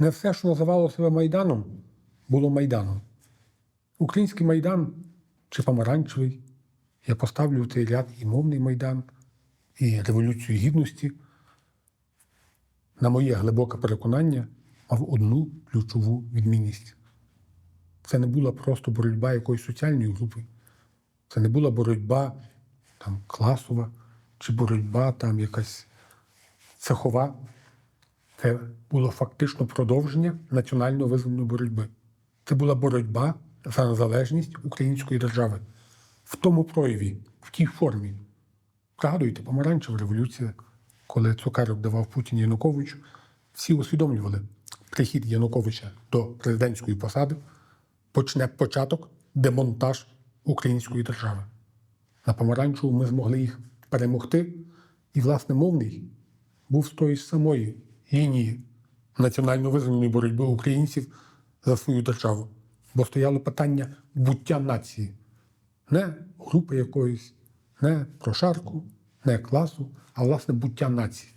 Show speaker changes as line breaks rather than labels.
Не все, що називало себе Майданом, було Майданом. Український Майдан чи помаранчевий. Я поставлю в цей ряд і мовний Майдан, і Революцію Гідності. На моє глибоке переконання, мав одну ключову відмінність. Це не була просто боротьба якоїсь соціальної групи. Це не була боротьба там, класова чи боротьба там якась цехова. Це було фактично продовження національно визвольної боротьби. Це була боротьба за незалежність української держави в тому прояві, в тій формі. Пригадуєте, помаранчева революція, коли цукерок давав Путін Януковичу, всі усвідомлювали, прихід Януковича до президентської посади почне початок демонтаж української держави. На помаранчеву ми змогли їх перемогти, і, власне, мовний був з тої самої лінії національно визвольної боротьби українців за свою державу. Бо стояло питання буття нації, не групи якоїсь, не прошарку, не класу, а власне буття нації.